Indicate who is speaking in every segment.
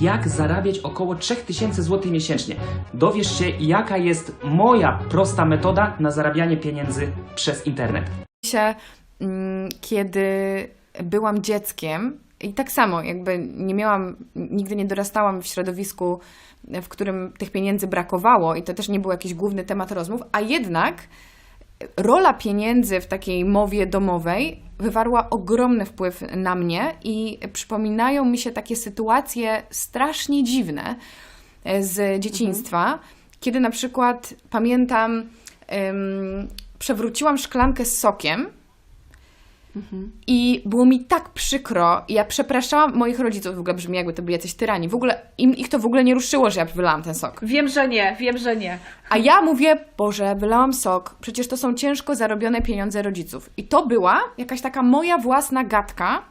Speaker 1: jak zarabiać około 3000 zł miesięcznie. Dowiesz się, jaka jest moja prosta metoda na zarabianie pieniędzy przez internet.
Speaker 2: mm, kiedy byłam dzieckiem i tak samo, jakby nie miałam, nigdy nie dorastałam w środowisku, w którym tych pieniędzy brakowało i to też nie był jakiś główny temat rozmów, a jednak rola pieniędzy w takiej mowie domowej wywarła ogromny wpływ na mnie i przypominają mi się takie sytuacje strasznie dziwne e, z dzieciństwa, kiedy na przykład pamiętam, em, przewróciłam szklankę z sokiem. I było mi tak przykro, i ja przepraszałam moich rodziców, w ogóle brzmi jakby to byli jacyś tyrani. W ogóle im, ich to w ogóle nie ruszyło, że ja wylałam ten sok.
Speaker 3: Wiem, że nie, wiem, że nie.
Speaker 2: A ja mówię, Boże, wylałam sok, przecież to są ciężko zarobione pieniądze rodziców. I to była jakaś taka moja własna gadka,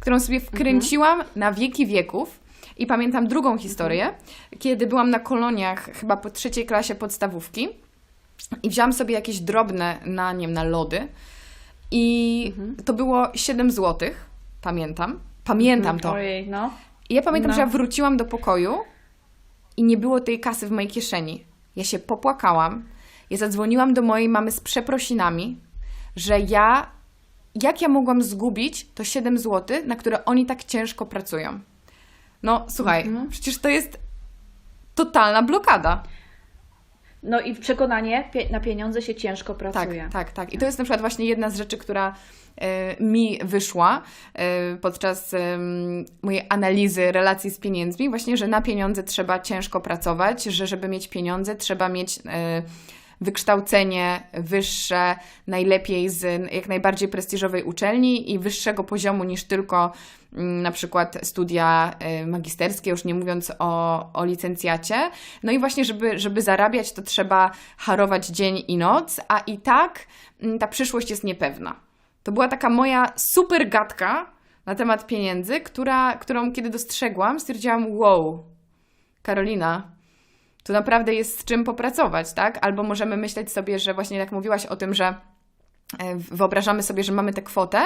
Speaker 2: którą sobie wkręciłam na wieki wieków. I pamiętam drugą historię, kiedy byłam na koloniach, chyba po trzeciej klasie podstawówki i wzięłam sobie jakieś drobne na, nie wiem, na lody i to było 7 złotych, pamiętam. Pamiętam to.
Speaker 3: Ojej, no.
Speaker 2: I ja pamiętam,
Speaker 3: No.
Speaker 2: że ja wróciłam do pokoju i nie było tej kasy w mojej kieszeni. Ja się popłakałam. Ja zadzwoniłam do mojej mamy z przeprosinami, że ja, jak ja mogłam zgubić to 7 zł, na które oni tak ciężko pracują. No słuchaj,
Speaker 3: Mhm.
Speaker 2: przecież to jest totalna blokada.
Speaker 3: No i przekonanie, na pieniądze się ciężko
Speaker 2: Tak,
Speaker 3: pracuje.
Speaker 2: tak, tak. I to jest na przykład właśnie jedna z rzeczy, która e, mi wyszła e, podczas mojej analizy relacji z pieniędzmi, właśnie, że na pieniądze trzeba ciężko pracować, że żeby mieć pieniądze trzeba mieć e, wykształcenie wyższe, najlepiej z jak najbardziej prestiżowej uczelni i wyższego poziomu niż tylko mm, na przykład studia e, magisterskie, już nie mówiąc o, o licencjacie. No i właśnie, żeby, żeby zarabiać, to trzeba harować dzień i noc, a i tak mm, ta przyszłość jest niepewna. To była taka moja super gadka na temat pieniędzy, która, którą kiedy dostrzegłam, stwierdziłam, wow, Karolina, tu naprawdę jest z czym popracować, tak? Albo możemy myśleć sobie, że właśnie jak mówiłaś o tym, że e, wyobrażamy sobie, że mamy tę kwotę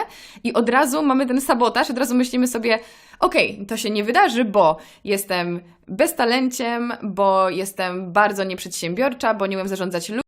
Speaker 2: i od razu mamy ten sabotaż, od razu myślimy sobie, okej, to się nie wydarzy, bo jestem beztalenciem, bo jestem bardzo nieprzedsiębiorcza, bo nie umiem zarządzać ludźmi,